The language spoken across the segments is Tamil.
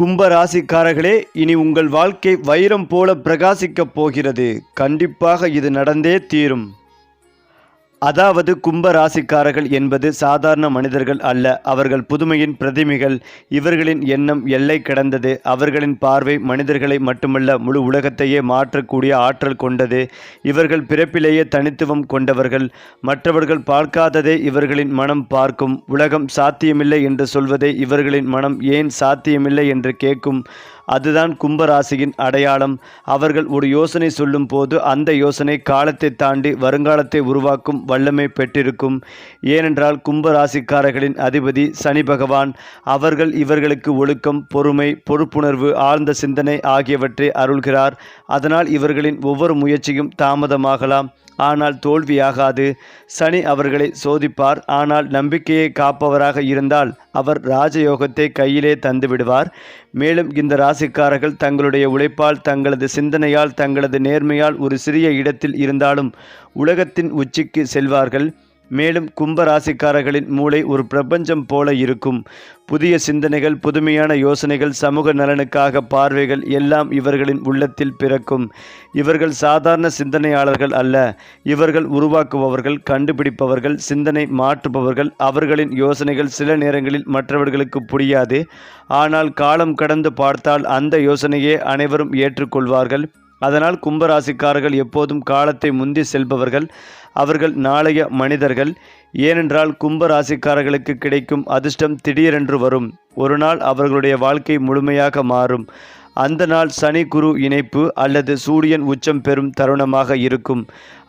கும்பராசிக்காரர்களே இனி உங்கள் வாழ்க்கை வைரம் போல பிரகாசிக்கப் போகிறது. கண்டிப்பாக இது நடந்தே தீரும். அதாவது கும்ப ராசிக்காரர்கள் என்பது சாதாரண மனிதர்கள் அல்ல. அவர்கள் புதுமையின் பிரதிமைகள் இவர்களின் எண்ணம் எல்லை கடந்தது. அவர்களின் பார்வை மனிதர்களை மட்டுமல்ல முழு உலகத்தையே மாற்றக்கூடிய ஆற்றல் கொண்டது. இவர்கள் பிறப்பிலேயே தனித்துவம் கொண்டவர்கள். மற்றவர்கள் பார்க்காததை இவர்களின் மனம் பார்க்கும். உலகம் சாத்தியமில்லை என்று சொல்வதை இவர்களின் மனம் ஏன் சாத்தியமில்லை என்று கேட்கும். அதுதான் கும்பராசியின் அடையாளம். அவர்கள் ஒரு யோசனை சொல்லும் போது அந்த யோசனை காலத்தை தாண்டி வருங்காலத்தை உருவாக்கும் வல்லமை பெற்றிருக்கும். ஏனென்றால் கும்பராசிக்காரர்களின் அதிபதி சனி பகவான் அவர்கள் இவர்களுக்கு ஒழுக்கம் பொறுமை பொறுப்புணர்வு ஆழ்ந்த சிந்தனை ஆகியவற்றை அருள்கிறார். அதனால் இவர்களின் ஒவ்வொரு முயற்சியும் தாமதமாகலாம். ஆனால் தோல்வியாகாது. சனி அவர்களை சோதிப்பார். ஆனால் நம்பிக்கையை காப்பவராக இருந்தால் அவர் ராஜயோகத்தை கையிலே தந்து விடுவார். மேலும் இந்த ராசிக்காரர்கள் தங்களுடைய உழைப்பால் தங்களது சிந்தனையால் தங்களது நேர்மையால் ஒரு சிறிய இடத்தில் இருந்தாலும் உலகத்தின் உச்சிக்கு செல்வார்கள். மேலும் கும்ப ராசிக்காரர்களின் மூளை ஒரு பிரபஞ்சம் போல இருக்கும். புதிய சிந்தனைகள் புதுமையான யோசனைகள் சமூக நலனுக்காக பார்வைகள் எல்லாம் இவர்களின் உள்ளத்தில் பிறக்கும். இவர்கள் சாதாரண சிந்தனையாளர்கள் அல்ல. இவர்கள் உருவாக்குபவர்கள் கண்டுபிடிப்பவர்கள் சிந்தனை மாற்றுபவர்கள் அவர்களின் யோசனைகள் சில நேரங்களில் மற்றவர்களுக்கு புரியாது. ஆனால் காலம் கடந்து பார்த்தால் அந்த யோசனையே அனைவரும் ஏற்றுக்கொள்வார்கள். அதனால் கும்பராசிக்காரர்கள் எப்போதும் காலத்தை முந்தி செல்பவர்கள். அவர்கள் நாளைய மனிதர்கள். ஏனென்றால் கும்ப ராசிக்காரர்களுக்கு கிடைக்கும் அதிர்ஷ்டம் திடீரென்று வரும். ஒரு நாள் அவர்களுடைய வாழ்க்கை முழுமையாக மாறும். அந்த நாள் சனி குரு இணைப்பு அல்லது சூரியன் உச்சம் பெறும் தருணமாக இருக்கும்.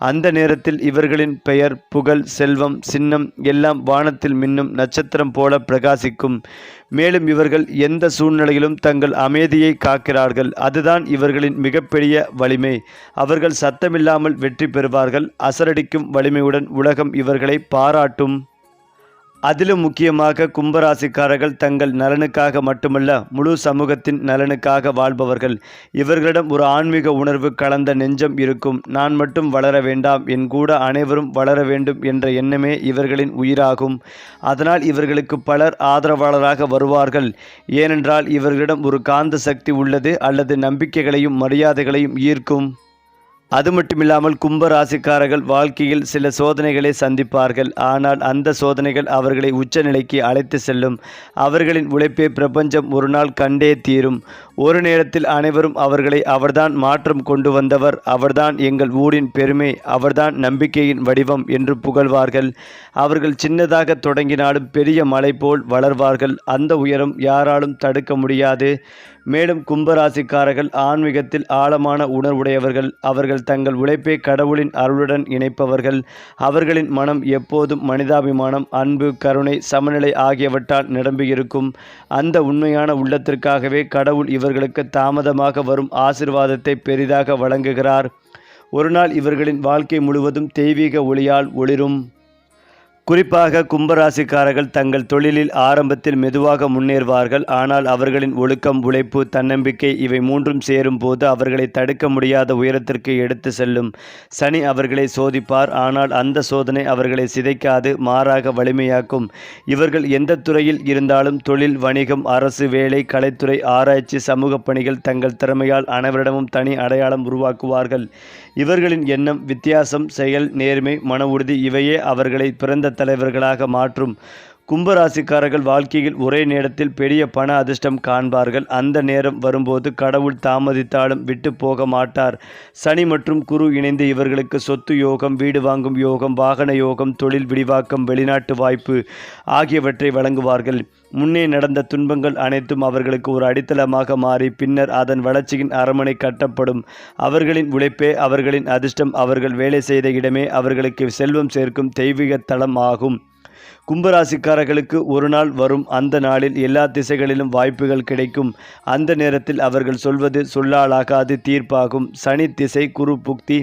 அந்த நேரத்தில் இவர்களின் பெயர் புகழ் செல்வம் சின்னம் எல்லாம் வானத்தில் மின்னும் நட்சத்திரம் போல பிரகாசிக்கும். மேலும் இவர்கள் எந்த சூழ்நிலையிலும் தங்கள் அமைதியை காக்கிறார்கள். அதுதான் இவர்களின் மிகப்பெரிய வலிமை. அவர்கள் சத்தமில்லாமல் வெற்றி பெறுவார்கள். அசரடிக்கும் வலிமையுடன் உலகம் இவர்களை பாராட்டும். அதிலும் முக்கியமாக கும்பராசிக்காரர்கள் தங்கள் நலனுக்காக மட்டுமல்ல முழு சமூகத்தின் நலனுக்காக வாழ்பவர்கள். இவர்களிடம் ஒரு ஆன்மீக உணர்வு கலந்த நெஞ்சம் இருக்கும். நான் மட்டும் வளர வேண்டாம் என் கூட அனைவரும் வளர வேண்டும் என்ற எண்ணமே இவர்களின் உயிராகும். அதனால் இவர்களுக்கு பலர் ஆதரவாளராக வருவார்கள். ஏனென்றால் இவர்களிடம் ஒரு காந்த சக்தி உள்ளது அல்லது நம்பிக்கைகளையும் மரியாதைகளையும் ஈர்க்கும். அது மட்டும் இல்லாமல் கும்பராசிக்காரர்கள் வாழ்க்கையில் சில சோதனைகளை சந்திப்பார்கள். ஆனால் அந்த சோதனைகள் அவர்களை உச்சநிலைக்கு அழைத்து செல்லும். அவர்களின் உழைப்பே பிரபஞ்சம் ஒரு நாள் கண்டே தீரும். ஒரு நேரத்தில் அனைவரும் அவர்களை அவர்தான் மாற்றம் கொண்டு வந்தவர். அவர்தான் எங்கள் ஊரின் பெருமை. அவர்தான் நம்பிக்கையின் வடிவம் என்று புகழ்வார்கள். அவர்கள் சின்னதாக தொடங்கினாலும் பெரிய மலை போல் வளர்வார்கள். அந்த உயரம் யாராலும் தடுக்க முடியாது. மேலும் கும்பராசிக்காரர்கள் ஆன்மீகத்தில் ஆழமான உணர்வுடையவர்கள். அவர்கள் தங்கள் உழைப்பை கடவுளின் அருளுடன் இணைப்பவர்கள். அவர்களின் மனம் எப்போதும் மனிதாபிமானம் அன்பு கருணை சமநிலை ஆகியவற்றால் நிரம்பியிருக்கும். அந்த உண்மையான உள்ளத்திற்காகவே கடவுள் இவர்களுக்கு தாமதமாக வரும் ஆசிர்வாதத்தை பெரிதாக வழங்குகிறார். ஒருநாள் இவர்களின் வாழ்க்கை முழுவதும் தெய்வீக ஒளியால் ஒளிரும். குறிப்பாக கும்பராசிக்காரர்கள் தங்கள் தொழிலில் ஆரம்பத்தில் மெதுவாக முன்னேறுவார்கள். ஆனால் அவர்களின் ஒழுக்கம் உழைப்பு தன்னம்பிக்கை இவை மூன்றும் சேரும் போது அவர்களை தடுக்க முடியாத உயரத்திற்கு எடுத்து செல்லும். சனி அவர்களை சோதிப்பார். ஆனால் அந்த சோதனை அவர்களை சிதைக்காது மாறாக வலிமையாக்கும். இவர்கள் எந்த துறையில் இருந்தாலும் தொழில் வணிகம் அரசு வேலை கலைத்துறை ஆராய்ச்சி சமூக பணிகள் தங்கள் திறமையால் அனைவரிடமும் தனி அடையாளம் உருவாக்குவார்கள். இவர்களின் எண்ணம் வித்தியாசம் செயல் நேர்மை மன உறுதி இவையே அவர்களை பிறந்த தலைவர்களாக மாற்றும். கும்பராசிக்காரர்கள் வாழ்க்கையில் ஒரே நேரத்தில் பெரிய பண அதிர்ஷ்டம் காண்பார்கள். அந்த நேரம் வரும்போது கடவுள் தாமதித்தாலும் விட்டு போக மாட்டார். சனி மற்றும் குரு இணைந்து இவர்களுக்கு சொத்து யோகம் வீடு வாங்கும் யோகம் வாகன யோகம் தொழில் விரிவாக்கம் வெளிநாட்டு வாய்ப்பு ஆகியவற்றை வழங்குவார்கள். முன்னே நடந்த துன்பங்கள் அனைத்தும் அவர்களுக்கு ஒரு அடித்தளமாக மாறி பின்னர் அதன் வளர்ச்சியின் அரமனை கட்டப்படும். அவர்களின் உழைப்பே அவர்களின் அதிர்ஷ்டம். அவர்கள் வேலை செய்த இடமே அவர்களுக்கு செல்வம் சேர்க்கும் தெய்வீக தளம் ஆகும் கும்பராசிக்காரர்களுக்கு ஒரு நாள் வரும். அந்த நாளில் எல்லா திசைகளிலும் வாய்ப்புகள் கிடைக்கும். அந்த நேரத்தில் அவர்கள் சொல்வது சொல்லாலாகாது தீர்ப்பாகும். சனி திசை குரு புக்தி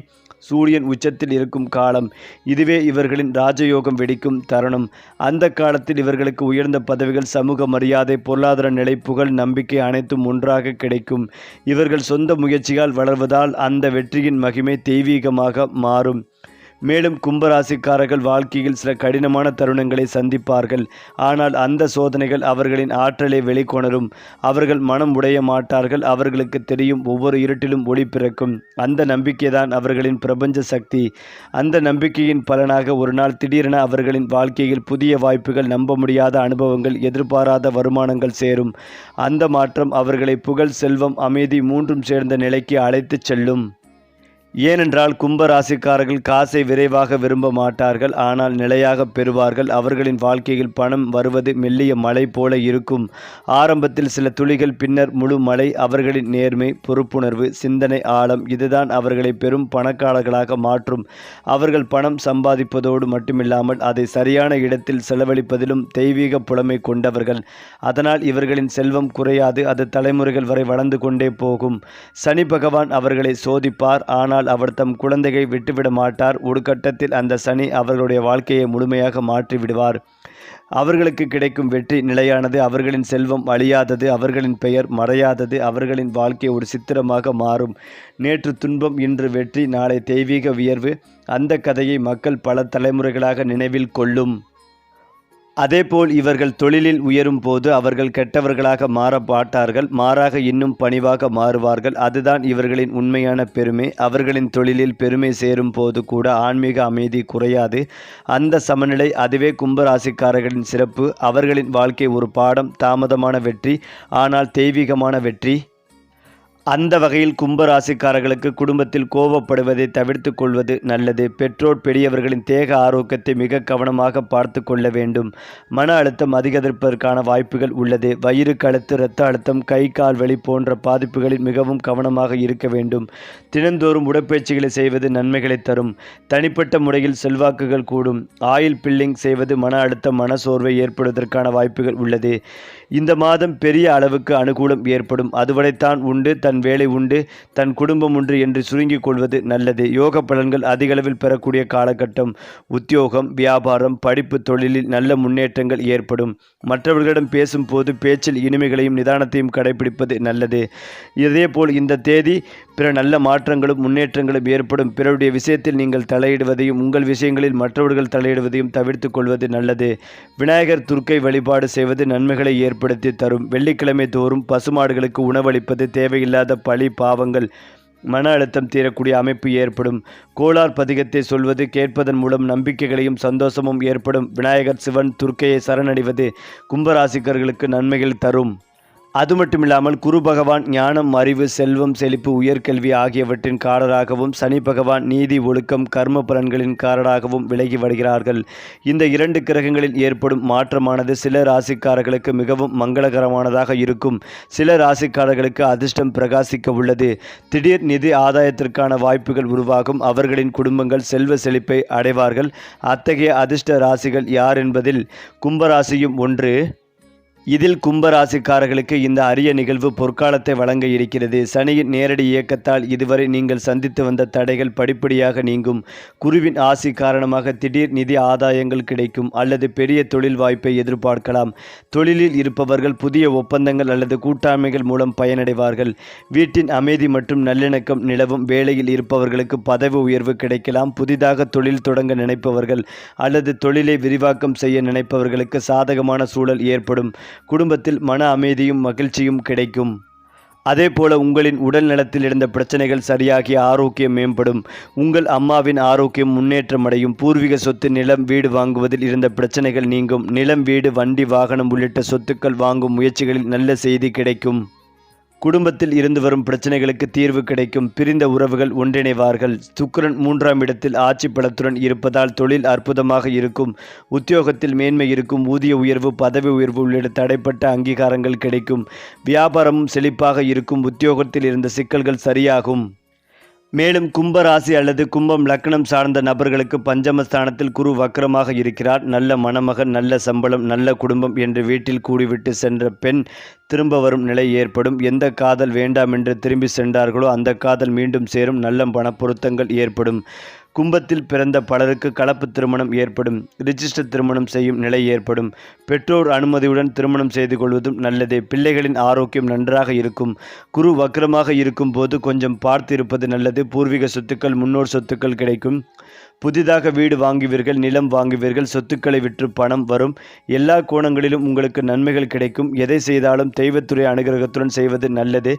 சூரியன் உச்சத்தில் இருக்கும் காலம். இதுவே இவர்களின் ராஜயோகம் வெடிக்கும் தருணம். அந்த காலத்தில் இவர்களுக்கு உயர்ந்த பதவிகள் சமூக மரியாதை பொருளாதார நிலை புகழ் நம்பிக்கை அனைத்தும் ஒன்றாக கிடைக்கும். இவர்கள் சொந்த முயற்சியால் வளர்வதால் அந்த வெற்றியின் மகிமை தெய்வீகமாக மாறும். மேலும் கும்பராசிக்காரர்கள் வாழ்க்கையில் சில கடினமான தருணங்களை சந்திப்பார்கள். ஆனால் அந்த சோதனைகள் அவர்களின் ஆற்றலை வெளிக்கொணரும். அவர்கள் மனம் உடைய மாட்டார்கள். அவர்களுக்கு தெரியும் ஒவ்வொரு இருட்டிலும் ஒளி பிறக்கும். அந்த நம்பிக்கைதான் அவர்களின் பிரபஞ்ச சக்தி. அந்த நம்பிக்கையின் பலனாக ஒரு நாள் திடீரென அவர்களின் வாழ்க்கையில் புதிய வாய்ப்புகள் நம்ப முடியாத அனுபவங்கள் எதிர்பாராத வருமானங்கள் சேரும். அந்த மாற்றம் அவர்களை புகழ் செல்வம் அமைதி மூன்றும் சேர்ந்த நிலைக்கு அழைத்துச் செல்லும். ஏனென்றால் கும்ப ராசிக்காரர்கள் காசை விரைவாக விரும்ப மாட்டார்கள் ஆனால் நிலையாக பெறுவார்கள். அவர்களின் வாழ்க்கையில் பணம் வருவது மெல்லிய மழை போல இருக்கும். ஆரம்பத்தில் சில துளிகள் பின்னர் முழு மழை. அவர்களின் நேர்மை பொறுப்புணர்வு சிந்தனை ஆழம் இதுதான் அவர்களை பெரும் பணக்காரர்களாக மாற்றும். அவர்கள் பணம் சம்பாதிப்பதோடு மட்டுமில்லாமல் அதை சரியான இடத்தில் செலவழிப்பதிலும் தெய்வீக புலமை கொண்டவர்கள். அதனால் இவர்களின் செல்வம் குறையாது அது தலைமுறைகள் வரை வளர்ந்து கொண்டே போகும். சனி பகவான் அவர்களை சோதிப்பார் ஆனால் அவர் தம் குழந்தையை விட்டுவிட மாட்டார். ஒரு கட்டத்தில் அந்த சனி அவர்களுடைய வாழ்க்கையை முழுமையாக மாற்றி விடுவார் அவர்களுக்கு கிடைக்கும் வெற்றி நிலையானது. அவர்களின் செல்வம் அழியாதது. அவர்களின் பெயர் மறையாதது. அவர்களின் வாழ்க்கை ஒரு சித்திரமாக மாறும். நேற்று துன்பம் இன்று வெற்றி நாளை தெய்வீக வியர்வு அந்த கதையை மக்கள் பல தலைமுறைகளாக நினைவில் கொள்ளும். அதேபோல் இவர்கள் தொழிலில் உயரும் போது அவர்கள் கெட்டவர்களாக மாற மாறாக இன்னும் பணிவாக மாறுவார்கள். அதுதான் இவர்களின் உண்மையான பெருமை. அவர்களின் தொழிலில் பெருமை சேரும் போது கூட ஆன்மீக அமைதி குறையாது. அந்த சமநிலை அதுவே கும்பராசிக்காரர்களின் சிறப்பு. அவர்களின் வாழ்க்கை ஒரு பாடம் தாமதமான வெற்றி ஆனால் தெய்வீகமான வெற்றி. அந்த வகையில் கும்பராசிக்காரர்களுக்கு குடும்பத்தில் கோபப்படுவதை தவிர்த்து கொள்வது நல்லது. பெற்றோர் பெரியவர்களின் தேக ஆரோக்கியத்தை மிக கவனமாக பார்த்து கொள்ள வேண்டும். மன அழுத்தம் அதிகரிப்பதற்கான வாய்ப்புகள் உள்ளது. வயிறு கழுத்து இரத்த அழுத்தம் கை கால் வலி போன்ற பாதிப்புகளில் மிகவும் கவனமாக இருக்க வேண்டும். தினந்தோறும் உடற்பயிற்சிகளை செய்வது நன்மைகளை தரும். தனிப்பட்ட முறையில் செல்வாக்குகள் கூடும். ஆயில் பில்லிங் செய்வது மன அழுத்தம் மனசோர்வை ஏற்படுவதற்கான வாய்ப்புகள் உள்ளது. இந்த மாதம் பெரிய அளவுக்கு அனுகூலம் ஏற்படும். அதுவரைத்தான் உண்டு தன் வேலை உண்டு தன் குடும்பம் உண்டு என்று சுருங்கிக் கொள்வது நல்லது. யோக பலன்கள் அதிகளவில் பெறக்கூடிய காலகட்டம். உத்தியோகம் வியாபாரம் படிப்பு தொழிலில் நல்ல முன்னேற்றங்கள் ஏற்படும். மற்றவர்களிடம் பேசும்போது பேச்சில் இனிமைகளையும் நிதானத்தையும் கடைபிடிப்பது நல்லது. இதேபோல் இந்த தேதி பிற நல்ல மாற்றங்களும் முன்னேற்றங்களும் ஏற்படும். பிறருடைய விஷயத்தில் நீங்கள் தலையிடுவதையும் உங்கள் விஷயங்களில் மற்றவர்கள் தலையிடுவதையும் தவிர்த்து கொள்வது நல்லது. விநாயகர் துர்க்கை வழிபாடு செய்வது நன்மைகளை ஏற்படுத்தி தரும். வெள்ளிக்கிழமை தோறும் பசுமாடுகளுக்கு உணவளிப்பது தேவையில்லாத பழி பாவங்கள் மன அழுத்தம் தீரக்கூடிய அமைப்பு ஏற்படும். கோளார் பதிகத்தை சொல்வது கேட்பதன் மூலம் நம்பிக்கைகளையும் சந்தோஷமும் ஏற்படும். விநாயகர் சிவன் துர்க்கையை சரணடைவது கும்பராசிக்கர்களுக்கு நன்மைகள் தரும். அது மட்டுமில்லாமல் குரு பகவான் ஞானம் அறிவு செல்வம் செழிப்பு உயர்கல்வி ஆகியவற்றின் காரராகவும் சனி பகவான் நீதி ஒழுக்கம் கர்ம பலன்களின் காரராகவும் விலகி வருகிறார்கள். இந்த இரண்டு கிரகங்களில் ஏற்படும் மாற்றமானது சில ராசிக்காரர்களுக்கு மிகவும் மங்களகரமானதாக இருக்கும். சில ராசிக்காரர்களுக்கு அதிர்ஷ்டம் பிரகாசிக்க உள்ளது. திடீர் நிதி ஆதாயத்திற்கான வாய்ப்புகள் உருவாகும். அவர்களின் குடும்பங்கள் செல்வ செழிப்பை அடைவார்கள். அத்தகைய அதிர்ஷ்ட ராசிகள் யார் என்பதில் கும்பராசியும் ஒன்று இதில் கும்பராசிக்காரர்களுக்கு இந்த அரிய நிகழ்வு பொற்காலத்தை வழங்க இருக்கிறது. சனியின் நேரடி இயக்கத்தால் இதுவரை நீங்கள் சந்தித்து வந்த தடைகள் படிப்படியாக நீங்கும். குருவின் ஆசி காரணமாக திடீர் நிதி ஆதாயங்கள் கிடைக்கும் அல்லது பெரிய தொழில் வாய்ப்பை எதிர்பார்க்கலாம். தொழிலில் இருப்பவர்கள் புதிய ஒப்பந்தங்கள் அல்லது கூட்டாண்மைகள் மூலம் பயனடைவார்கள். வீட்டின் அமைதி மற்றும் நல்லிணக்கம் நிலவும் வேலையில் இருப்பவர்களுக்கு பதவி உயர்வு கிடைக்கலாம். புதிதாக தொழில் தொடங்க நினைப்பவர்கள் அல்லது தொழிலை விரிவாக்கம் செய்ய நினைப்பவர்களுக்கு சாதகமான சூழல் ஏற்படும். குடும்பத்தில் மன அமைதியும் மகிழ்ச்சியும் கிடைக்கும். அதேபோல உங்களின் உடல் நலத்தில் இருந்த பிரச்சனைகள் சரியாகி ஆரோக்கியம் மேம்படும். உங்கள் அம்மாவின் ஆரோக்கியம் முன்னேற்றமடையும் பூர்வீக சொத்து நிலம் வீடு வாங்குவதில் இருந்த பிரச்சனைகள் நீங்கும். நிலம் வீடு வண்டி வாகனம் உள்ளிட்ட சொத்துக்கள் வாங்கும் முயற்சிகளில் நல்ல செய்தி கிடைக்கும். குடும்பத்தில் இருந்து வரும் பிரச்சனைகளுக்கு தீர்வு கிடைக்கும். பிரிந்த உறவுகள் ஒன்றிணைவார்கள். சுக்கரன் மூன்றாம் இடத்தில் ஆட்சி பலத்துடன் இருப்பதால் தொழில் அற்புதமாக இருக்கும். உத்தியோகத்தில் மேன்மை இருக்கும். ஊதிய உயர்வு பதவி உயர்வு உள்ளிட்ட தடைப்பட்ட அங்கீகாரங்கள் கிடைக்கும். வியாபாரமும் செழிப்பாக இருக்கும். உத்தியோகத்தில் இருந்த சிக்கல்கள் சரியாகும். மேலும் கும்பராசி அல்லது கும்பம் லக்னம் சார்ந்த நபர்களுக்கு பஞ்சமஸ்தானத்தில் குரு வக்கரமாக இருக்கிறார். நல்ல மணமகன் நல்ல சம்பளம் நல்ல குடும்பம் என்று வீட்டில் கூடிவிட்டு சென்ற பெண் திரும்ப வரும் நிலை ஏற்படும். எந்த காதல் வேண்டாம் என்று திரும்பி சென்றார்களோ அந்த காதல் மீண்டும் சேரும். நல்ல பணப்பொருத்தங்கள் ஏற்படும். கும்பத்தில் பிறந்த பலருக்கு கலப்பு திருமணம் ஏற்படும் ரிஜிஸ்டர் திருமணம் செய்யும் நிலை ஏற்படும். பெற்றோர் அனுமதியுடன் திருமணம் செய்து கொள்வதும் நல்லதே. பிள்ளைகளின் ஆரோக்கியம் நன்றாக இருக்கும். குரு வக்கரமாக இருக்கும் போது கொஞ்சம் பார்த்து இருப்பது நல்லது. பூர்வீக சொத்துக்கள் முன்னோர் சொத்துக்கள் கிடைக்கும். புதிதாக வீடு வாங்குவீர்கள் நிலம் வாங்குவீர்கள் சொத்துக்களை விற்று பணம் வரும். எல்லா கோணங்களிலும் உங்களுக்கு நன்மைகள் கிடைக்கும். எதை செய்தாலும் தெய்வத்துறை அனுகிரகத்துடன் செய்வது நல்லது.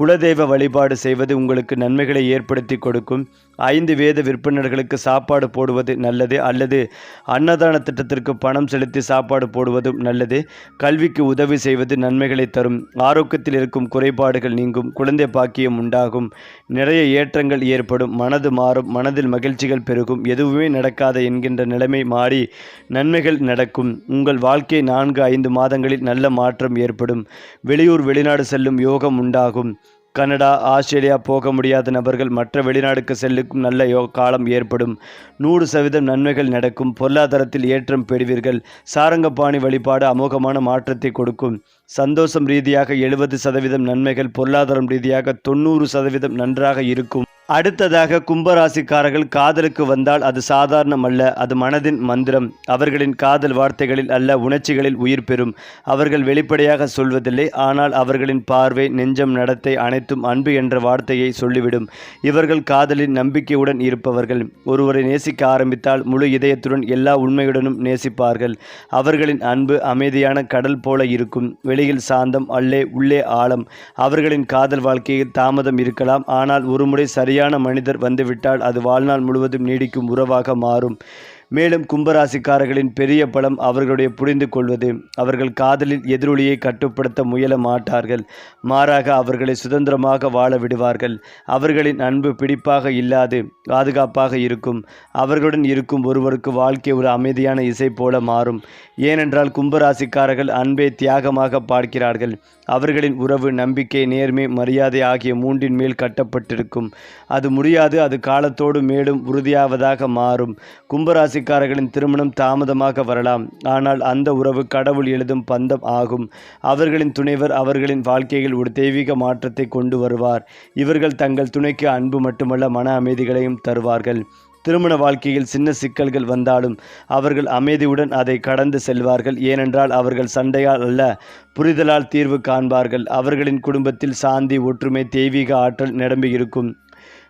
குலதெய்வ வழிபாடு செய்வது உங்களுக்கு நன்மைகளை ஏற்படுத்தி கொடுக்கும். ஐந்து வேத விற்பனர்களுக்கு சாப்பாடு போடுவது நல்லது அல்லது அன்னதான திட்டத்திற்கு பணம் செலுத்தி சாப்பாடு போடுவதும் நல்லது. கல்விக்கு உதவி செய்வது நன்மைகளை தரும். ஆரோக்கியத்தில் இருக்கும் குறைபாடுகள் நீங்கும் குழந்தை பாக்கியம் உண்டாகும். நிறைய ஏற்றங்கள் ஏற்படும் மனது மாறும் மனதில் மகிழ்ச்சிகள் பெருகும். எதுவுமே நடக்காத என்கின்ற நிலைமை மாறி நன்மைகள் நடக்கும். உங்கள் வாழ்க்கை நான்கு ஐந்து மாதங்களில் நல்ல மாற்றம் ஏற்படும். வெளியூர் வெளிநாடு செல்லும் யோகம் உண்டாகும். கனடா ஆஸ்திரேலியா போக முடியாத நபர்கள் மற்ற வெளிநாடுக்கு செல்லுக்கும் நல்ல யோ காலம் ஏற்படும். நூறு சதவீதம் நன்மைகள் நடக்கும். பொருளாதாரத்தில் ஏற்றம் பெறுவீர்கள். சாரங்கபாணி வழிபாடு அமோகமான மாற்றத்தை கொடுக்கும். சந்தோஷம் ரீதியாக எழுபது சதவீதம் நன்மைகள் பொருளாதாரம் ரீதியாக தொண்ணூறு சதவீதம் நன்றாக இருக்கும். அடுத்ததாக கும்பராசிக்காரர்கள் காதலுக்கு வந்தால் அது சாதாரணம் அல்ல அது மனதின் மந்திரம். அவர்களின் காதல் வார்த்தைகளில் அல்ல உணர்ச்சிகளில் உயிர் பெறும். அவர்கள் வெளிப்படையாக சொல்வதில்லை ஆனால் அவர்களின் பார்வை நெஞ்சம் நடத்தை அனைத்தும் அன்பு என்ற வார்த்தையை சொல்லிவிடும். இவர்கள் காதலின் நம்பிக்கையுடன் இருப்பவர்கள். ஒருவரை நேசிக்க ஆரம்பித்தால் முழு இதயத்துடன் எல்லா உண்மையுடனும் நேசிப்பார்கள். அவர்களின் அன்பு அமைதியான கடல் போல இருக்கும். வெளியில் சாந்தம் அல்லே உள்ளே ஆழம். அவர்களின் காதல் வாழ்க்கையில் தாமதம் இருக்கலாம் ஆனால் ஒருமுறை சரி சரியான மனிதர் வந்துவிட்டால் அது வாழ்நாள் முழுவதும் நீடிக்கும் உறவாக மாறும். மேலும் கும்பராசிக்காரர்களின் பெரிய பலம் அவர்களுடைய புரிந்து கொள்வது. அவர்கள் காதலில் எதிரொலியை கட்டுப்படுத்த முயல மாட்டார்கள். மாறாக அவர்களை சுதந்திரமாக வாழ விடுவார்கள். அவர்களின் அன்பு பிடிப்பாக இல்லாது பாதுகாப்பாக இருக்கும். அவர்களுடன் இருக்கும் ஒருவருக்கு வாழ்க்கை ஒரு அமைதியான இசை போல மாறும். ஏனென்றால் கும்பராசிக்காரர்கள் அன்பை தியாகமாக பார்க்கிறார்கள். அவர்களின் உறவு நம்பிக்கை நேர்மை மரியாதை ஆகிய மூன்றின் மேல் கட்டப்பட்டிருக்கும். அது முடியாது அது காலத்தோடு மேலும் உறுதியாவதாக மாறும். கும்பராசி கும்பராசிக்காரர்களின் திருமணம் தாமதமாக வரலாம். ஆனால் அந்த உறவு கடவுள் எழுதும் பந்தம் ஆகும். அவர்களின் துணைவர் அவர்களின் வாழ்க்கையில் ஒரு தெய்வீக மாற்றத்தை கொண்டு வருவார். இவர்கள் தங்கள் துணைக்கு அன்பு மட்டுமல்ல மன அமைதிகளையும் தருவார்கள். திருமண வாழ்க்கையில் சின்ன சிக்கல்கள் வந்தாலும் அவர்கள் அமைதியுடன் அதை கடந்து செல்வார்கள். ஏனென்றால் அவர்கள் சண்டையால் அல்ல புரிதலால் தீர்வு காண்பார்கள். அவர்களின் குடும்பத்தில் சாந்தி ஒற்றுமை தெய்வீக ஆற்றல் நிரம்பியிருக்கும்.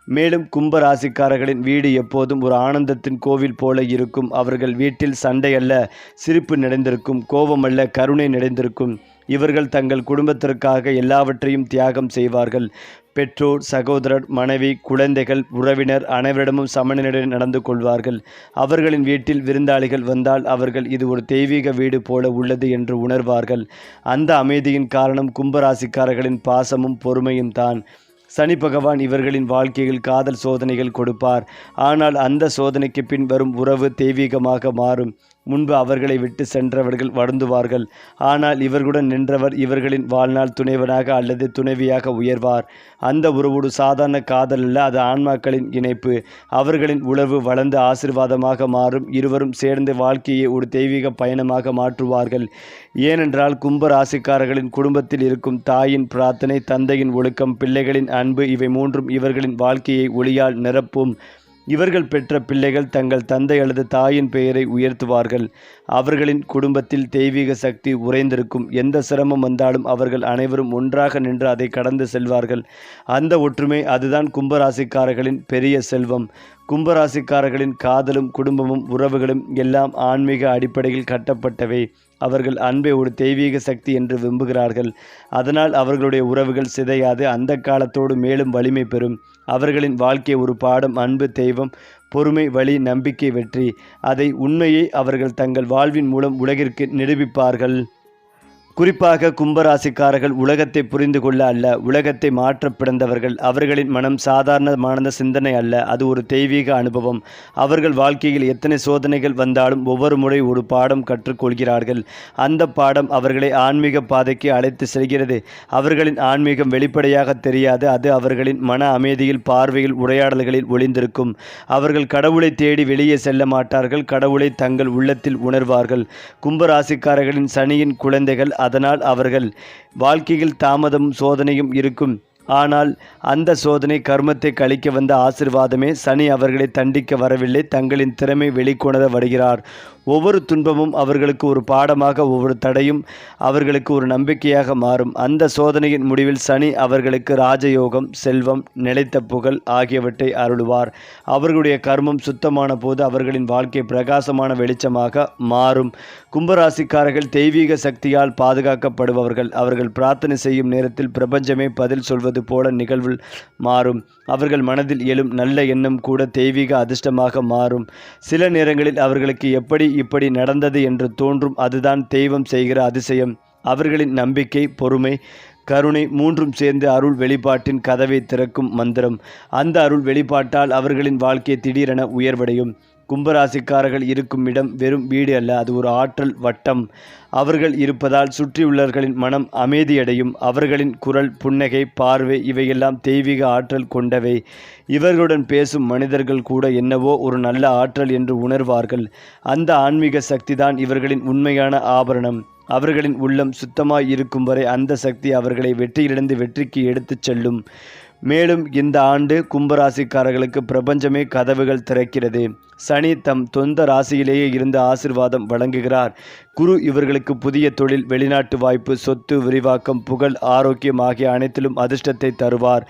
மேலும் கும்ப ராசிக்காரர்களின் வீடு எப்போதும் ஒரு ஆனந்தத்தின் கோவில் போல இருக்கும். அவர்கள் வீட்டில் சண்டை அல்ல சிரிப்பு நிறைந்திருக்கும் கோபம் அல்ல கருணை நிறைந்திருக்கும். இவர்கள் தங்கள் குடும்பத்திற்காக எல்லாவற்றையும் தியாகம் செய்வார்கள். பெற்றோர் சகோதரர் மனைவி குழந்தைகள் உறவினர் அனைவரிடமும் சமநிலையுடன் நடந்து கொள்வார்கள். அவர்களின் வீட்டில் விருந்தாளிகள் வந்தால் அவர்கள் இது ஒரு தெய்வீக வீடு போல உள்ளது என்று உணர்வார்கள். அந்த அமைதியின் காரணம் கும்பராசிக்காரர்களின் பாசமும் பொறுமையும் தான். சனி பகவான் இவர்களின் வாழ்க்கையில் காதல் சோதனைகள் கொடுப்பார். ஆனால் அந்த சோதனைக்கு பின் வரும் உறவு தெய்வீகமாக மாறும். முன்பு அவர்களை விட்டு சென்றவர்கள் வருந்துவார்கள். ஆனால் இவர்களுடன் நின்றவர் இவர்களின் வாழ்நாள் துணைவனாக அல்லது துணைவியாக உயர்வார். அந்த உறவோடு சாதாரண காதல் அல்ல அது ஆன்மாக்களின் இணைப்பு. அவர்களின் உழவு வளர்ந்து ஆசிர்வாதமாக மாறும். இருவரும் சேர்ந்து வாழ்க்கையை ஒரு தெய்வீக பயணமாக மாற்றுவார்கள். ஏனென்றால் கும்பராசிக்காரர்களின் குடும்பத்தில் இருக்கும் தாயின் பிரார்த்தனை தந்தையின் ஒழுக்கம் பிள்ளைகளின் அன்பு இவை மூன்றும் இவர்களின் வாழ்க்கையை ஒளியால் நிரப்பும் இவர்கள் பெற்ற பிள்ளைகள் தங்கள் தந்தை அல்லது தாயின் பெயரை உயர்த்துவார்கள். அவர்களின் குடும்பத்தில் தெய்வீக சக்தி உறைந்திருக்கும். எந்த சிரமம் வந்தாலும் அவர்கள் அனைவரும் ஒன்றாக நின்று அதை கடந்து செல்வார்கள். அந்த ஒற்றுமை அதுதான் கும்பராசிக்காரர்களின் பெரிய செல்வம். கும்பராசிக்காரர்களின் காதலும் குடும்பமும் உறவுகளும் எல்லாம் ஆன்மீக அடிப்படையில் கட்டப்பட்டவை. அவர்கள் அன்பை ஒரு தெய்வீக சக்தி என்று விரும்புகிறார்கள் அதனால் அவர்களுடைய உறவுகள் சிதையாது. அந்த காலத்தோடு மேலும் வலிமை பெறும். அவர்களின் வாழ்க்கை ஒரு பாடம் அன்பு தெய்வம் பொறுமை வழி நம்பிக்கை வெற்றி. அதை உண்மையை அவர்கள் தங்கள் வாழ்வின் மூலம் உலகிற்கு நிரூபிப்பார்கள். குறிப்பாக கும்பராசிக்காரர்கள் உலகத்தை புரிந்து கொள்ள அல்ல உலகத்தை மாற்ற பிறந்தவர்கள் அவர்களின் மனம் சாதாரணமான சிந்தனை அல்ல அது ஒரு தெய்வீக அனுபவம். அவர்கள் வாழ்க்கையில் எத்தனை சோதனைகள் வந்தாலும் ஒவ்வொரு முறை ஒரு பாடம் கற்றுக்கொள்கிறார்கள். அந்த பாடம் அவர்களை ஆன்மீக பாதைக்கு அழைத்து செல்கிறது. அவர்களின் ஆன்மீகம் வெளிப்படையாக தெரியாது அது அவர்களின் மன அமைதியில் பார்வையில் உரையாடல்களில் ஒளிந்திருக்கும். அவர்கள் கடவுளை தேடி வெளியே செல்ல மாட்டார்கள் கடவுளை தங்கள் உள்ளத்தில் உணர்வார்கள். கும்பராசிக்காரர்களின் சனியின் குழந்தைகள் அதனால் அவர்கள் வாழ்க்கையில் தாமதம் சோதனையும் இருக்கும். ஆனால் அந்த சோதனை கர்மத்தை கழிக்க வந்த ஆசிர்வாதமே சனி அவர்களை தண்டிக்க வரவில்லை. தங்களின் திறமை வெளிக்கொணர வருகிறார். ஒவ்வொரு துன்பமும் அவர்களுக்கு ஒரு பாடமாக ஒவ்வொரு தடையும் அவர்களுக்கு ஒரு நம்பிக்கையாக மாறும். அந்த சோதனையின் முடிவில் சனி அவர்களுக்கு ராஜயோகம் செல்வம் நிலைத்த புகழ் ஆகியவற்றை அருளுவார். அவர்களுடைய கர்மம் சுத்தமான போது அவர்களின் வாழ்க்கை பிரகாசமான வெளிச்சமாக மாறும். கும்பராசிக்காரர்கள் தெய்வீக சக்தியால் பாதுகாக்கப்படுபவர்கள். அவர்கள் பிரார்த்தனை செய்யும் நேரத்தில் பிரபஞ்சமே பதில் சொல்வது போல நிகழ்வு மாறும். அவர்கள் மனதில் எழும் நல்ல எண்ணம் கூட தெய்வீக அதிர்ஷ்டமாக மாறும். சில நேரங்களில் அவர்களுக்கு எப்படி இப்படி நடந்தது என்று தோன்றும் அதுதான் தெய்வம் செய்கிற அதிசயம். அவர்களின் நம்பிக்கை பொறுமை கருணை மூன்றும் சேர்ந்து அருள் வெளிப்பாட்டின் கதவை திறக்கும் மந்திரம். அந்த அருள் வெளிப்பாட்டால் அவர்களின் வாழ்க்கை திடீரென உயர்வடையும். கும்பராசிக்காரர்கள் இருக்கும் இடம் வெறும் வீடு அல்ல அது ஒரு ஆற்றல் வட்டம். அவர்கள் இருப்பதால் சுற்றியுள்ளவர்களின் மனம் அமைதியடையும். அவர்களின் குரல் புன்னகை பார்வை இவையெல்லாம் தெய்வீக ஆற்றல் கொண்டவை. இவர்களுடன் பேசும் மனிதர்கள் கூட என்னவோ ஒரு நல்ல ஆற்றல் என்று உணர்வார்கள். அந்த ஆன்மீக சக்திதான் இவர்களின் உண்மையான ஆபரணம். அவர்களின் உள்ளம் சுத்தமாய் இருக்கும் வரை அந்த சக்தி அவர்களை வெற்றியிலிருந்து வெற்றிக்கு எடுத்துச் செல்லும். மேலும் இந்த ஆண்டு கும்பராசிக்காரர்களுக்கு பிரபஞ்சமே கதவுகள் திறக்கிறது. சனி தம் சொந்த ராசியிலேயே இருந்து ஆசிர்வாதம் வழங்குகிறார். குரு இவர்களுக்கு புதிய தொழில் வெளிநாட்டு வாய்ப்பு சொத்து விரிவாக்கம் புகழ் ஆரோக்கியம் ஆகிய அனைத்திலும் அதிர்ஷ்டத்தை தருவார்.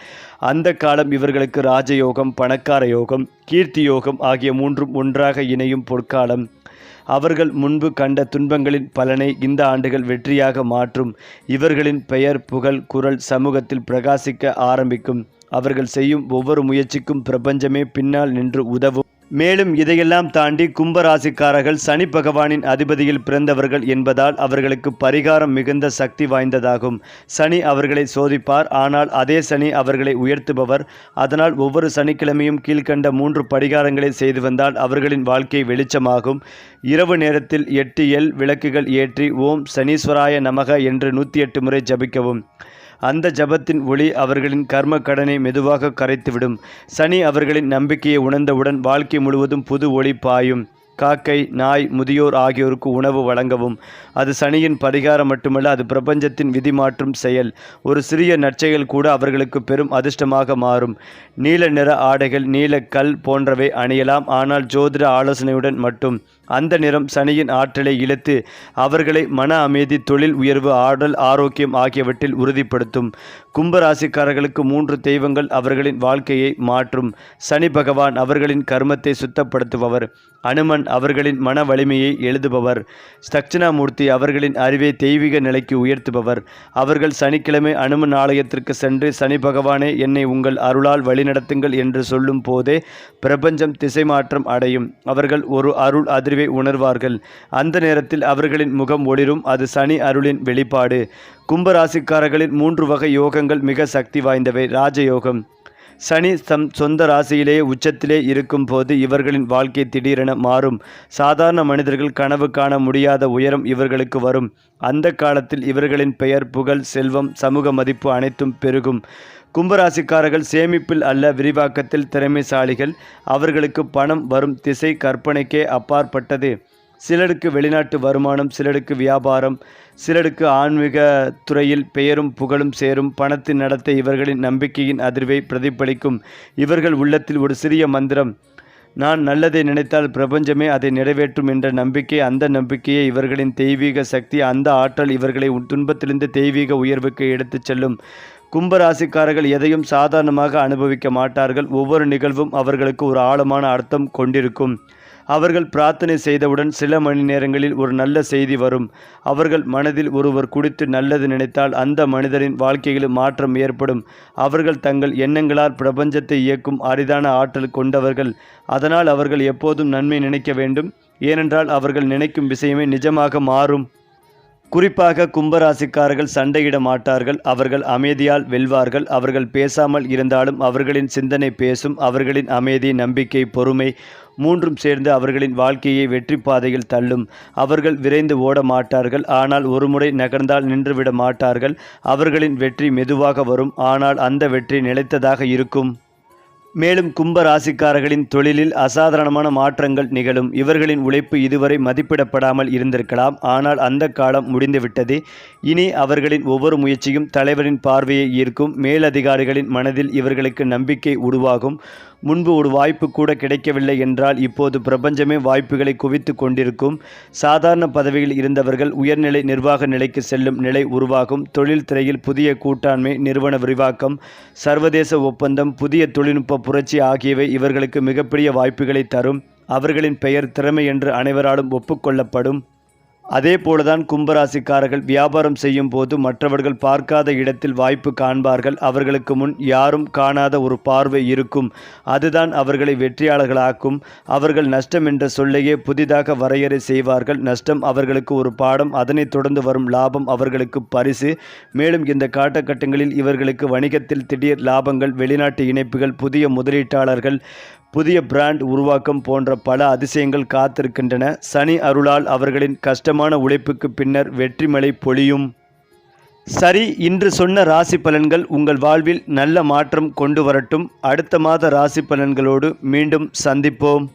அந்த காலம் இவர்களுக்கு ராஜயோகம் பணக்கார யோகம் கீர்த்தி யோகம் ஆகிய மூன்றும் ஒன்றாக இணையும் பொற்காலம். அவர்கள் முன்பு கண்ட துன்பங்களின் பலனை இந்த ஆண்டுகள் வெற்றியாக மாற்றும். இவர்களின் பெயர் புகழ் குரல் சமூகத்தில் பிரகாசிக்க ஆரம்பிக்கும். அவர்கள் செய்யும் ஒவ்வொரு முயற்சிக்கும் பிரபஞ்சமே பின்னால் நின்று உதவும். மேலும் இதையெல்லாம் தாண்டி கும்பராசிக்காரர்கள் சனி பகவானின் அதிபதியில் பிறந்தவர்கள் என்பதால் அவர்களுக்கு பரிகாரம் மிகுந்த சக்தி வாய்ந்ததாகும். சனி அவர்களை சோதிப்பார். ஆனால் அதே சனி அவர்களை உயர்த்துபவர். அதனால் ஒவ்வொரு சனிக்கிழமையும் கீழ்கண்ட மூன்று பரிகாரங்களை செய்து வந்தால் அவர்களின் வாழ்க்கை வெளிச்சமாகும். இரவு நேரத்தில் எட்டு எல் விளக்குகள் ஏற்றி ஓம் சனீஸ்வராய நமக என்று நூற்றி எட்டு முறை ஜபிக்கவும். அந்த ஜபத்தின் ஒளி அவர்களின் கர்ம கடனை மெதுவாக கரைத்துவிடும். சனி அவர்களின் நம்பிக்கையை உணர்ந்தவுடன் வாழ்க்கை முழுவதும் புது ஒளி பாயும். காக்கை நாய் முதியோர் ஆகியோருக்கு உணவு வழங்கவும். அது சனியின் பரிகாரம் மட்டுமல்ல அது பிரபஞ்சத்தின் விதி மாற்றும் செயல். ஒரு சிறிய நற்செயல் கூட அவர்களுக்கு பெரும் அதிர்ஷ்டமாக மாறும். நீல நிற ஆடைகள் நீல கல் போன்றவை அணியலாம். ஆனால் ஜோதிட ஆலோசனையுடன் மட்டும். அந்த நிறம் சனியின் ஆற்றலை இழுத்து அவர்களை மன அமைதி தொழில் உயர்வு ஆடல் ஆரோக்கியம் ஆகியவற்றில் உறுதிப்படுத்தும். கும்பராசிக்காரர்களுக்கு மூன்று தெய்வங்கள் அவர்களின் வாழ்க்கையை மாற்றும். சனி பகவான் அவர்களின் கர்மத்தை சுத்தப்படுத்துபவர். அனுமன் அவர்களின் மன வலிமையை எழுதுபவர். தட்சிணாமூர்த்தி அவர்களின் அறிவை தெய்வீக நிலைக்கு உயர்த்துபவர். அவர்கள் சனிக்கிழமை அனுமன் ஆலயத்திற்கு சென்று சனி பகவானே என்னை உங்கள் அருளால் வழிநடத்துங்கள் என்று சொல்லும் போதே பிரபஞ்சம் திசை மாற்றம் அடையும். அவர்கள் ஒரு அருள் அதிர்வை உணர்வார்கள். அந்த நேரத்தில் அவர்களின் முகம் ஒளிரும். அது சனி அருளின் வெளிப்பாடு. கும்பராசிக்காரர்களின் மூன்று வகை யோகங்கள் மிக சக்தி வாய்ந்தவை. ராஜயோகம். சனி தம் சொந்த ராசியிலேயே உச்சத்திலே இருக்கும் போது இவர்களின் வாழ்க்கை திடீரென மாறும். சாதாரண மனிதர்கள் கனவு காண முடியாத உயரம் இவர்களுக்கு வரும். அந்த காலத்தில் இவர்களின் பெயர் புகழ் செல்வம் சமூக மதிப்பு அனைத்தும் பெருகும். கும்பராசிக்காரர்கள் சேமிப்பில் அல்ல விரிவாக்கத்தில் திறமைசாலிகள். அவர்களுக்கு பணம் வரும் திசை கற்பனைக்கே அப்பாற்பட்டது. சிலருக்கு வெளிநாட்டு வருமானம் சிலருக்கு வியாபாரம் சிலருக்கு ஆன்மீக துறையில் பெயரும் புகழும் சேரும். பணத்தின் நடத்தை இவர்களின் நம்பிக்கையின் அதிர்வை பிரதிபலிக்கும். இவர்கள் உள்ளத்தில் ஒரு சிறிய மந்திரம். நான் நல்லதை நினைத்தால் பிரபஞ்சமே அதை நிறைவேற்றும் என்ற நம்பிக்கை அந்த நம்பிக்கையை இவர்களின் தெய்வீக சக்தி அந்த ஆற்றல் இவர்களை துன்பத்திலிருந்து தெய்வீக உயர்வுக்கு எடுத்துச் செல்லும். கும்பராசிக்காரர்கள் எதையும் சாதாரணமாக அனுபவிக்க மாட்டார்கள். ஒவ்வொரு நிகழ்வும் அவர்களுக்கு ஒரு ஆழமான அர்த்தம் கொண்டிருக்கும். அவர்கள் பிரார்த்தனை செய்தவுடன் சில மணி நேரங்களில் ஒரு நல்ல செய்தி வரும். அவர்கள் மனதில் ஒருவர் குடித்து நல்லது நினைத்தால் அந்த மனிதரின் வாழ்க்கையில் மாற்றம் ஏற்படும். அவர்கள் தங்கள் எண்ணங்களால் பிரபஞ்சத்தை இயக்கும் அரிதான ஆற்றல் கொண்டவர்கள். அதனால் அவர்கள் எப்போதும் நன்மை நினைக்க வேண்டும். ஏனென்றால் அவர்கள் நினைக்கும் விஷயமே நிஜமாக மாறும். குறிப்பாக கும்பராசிக்காரர்கள் சண்டையிட மாட்டார்கள். அவர்கள் அமைதியால் வெல்வார்கள். அவர்கள் பேசாமல் இருந்தாலும் அவர்களின் சிந்தனை பேசும். அவர்களின் அமைதி நம்பிக்கை பொறுமை மூன்றும் சேர்ந்து அவர்களின் வாழ்க்கையை வெற்றி பாதையில் தள்ளும். அவர்கள் விரைந்து ஓட மாட்டார்கள். ஆனால் ஒருமுறை நகர்ந்தால் நின்றுவிட மாட்டார்கள். அவர்களின் வெற்றி மெதுவாக வரும். ஆனால் அந்த வெற்றி நிலைத்ததாக இருக்கும். மேலும் கும்ப ராசிக்காரர்களின் தொழிலில் அசாதாரணமான மாற்றங்கள் நிகழும். இவர்களின் உழைப்பு இதுவரை மதிப்பிடப்படாமல் இருந்திருக்கலாம். ஆனால் அந்த காலம் முடிந்துவிட்டது. இனி அவர்களின் ஒவ்வொரு முயற்சியும் தலைவரின் பார்வையை ஈர்க்கும். மேலதிகாரிகளின் மனதில் இவர்களுக்கு நம்பிக்கை உருவாகும். முன்பு ஒரு வாய்ப்பு கூட கிடைக்கவில்லை என்றால் இப்போது பிரபஞ்சமே வாய்ப்புகளை குவித்து கொண்டிருக்கும். சாதாரண பதவியில் இருந்தவர்கள் உயர்நிலை நிர்வாக நிலைக்கு செல்லும் நிலை உருவாகும். தொழில் துறையில் புதிய கூட்டாண்மை நிறுவன விரிவாக்கம் சர்வதேச ஒப்பந்தம் புதிய தொழில்நுட்ப புரட்சி ஆகியவை இவர்களுக்கு மிகப்பெரிய வாய்ப்புகளை தரும். அவர்களின் பெயர் திறமை என்று அனைவராலும் ஒப்புக்கொள்ளப்படும் அதே போலதான் கும்பராசிக்காரர்கள் வியாபாரம் செய்யும் போது மற்றவர்கள் பார்க்காத இடத்தில் வாய்ப்பு காண்பார்கள். அவர்களுக்கு முன் யாரும் காணாத ஒரு பார்வை இருக்கும். அதுதான் அவர்களை வெற்றியாளர்களாக்கும். அவர்கள் நஷ்டம் என்ற சொல்லையே புதிதாக வரையறை செய்வார்கள். நஷ்டம் அவர்களுக்கு ஒரு பாடம். அதனைத் தொடர்ந்து வரும் லாபம் அவர்களுக்கு பரிசு. மேலும் இந்த காட்டக்கட்டங்களில் இவர்களுக்கு வணிகத்தில் திடீர் லாபங்கள் வெளிநாட்டு இணைப்புகள் புதிய முதலீட்டாளர்கள் புதிய பிராண்ட் உருவாக்கம் போன்ற பல அதிசயங்கள் காத்திருக்கின்றன. சனி அருளால் அவர்களின் கஷ்டமான உழைப்புக்கு பின்னர் வெற்றிமலை பொழியும். சரி இன்று சொன்ன ராசி பலன்கள் உங்கள் வாழ்வில் நல்ல மாற்றம் கொண்டு வரட்டும். அடுத்த மாத ராசி பலன்களோடு மீண்டும் சந்திப்போம்.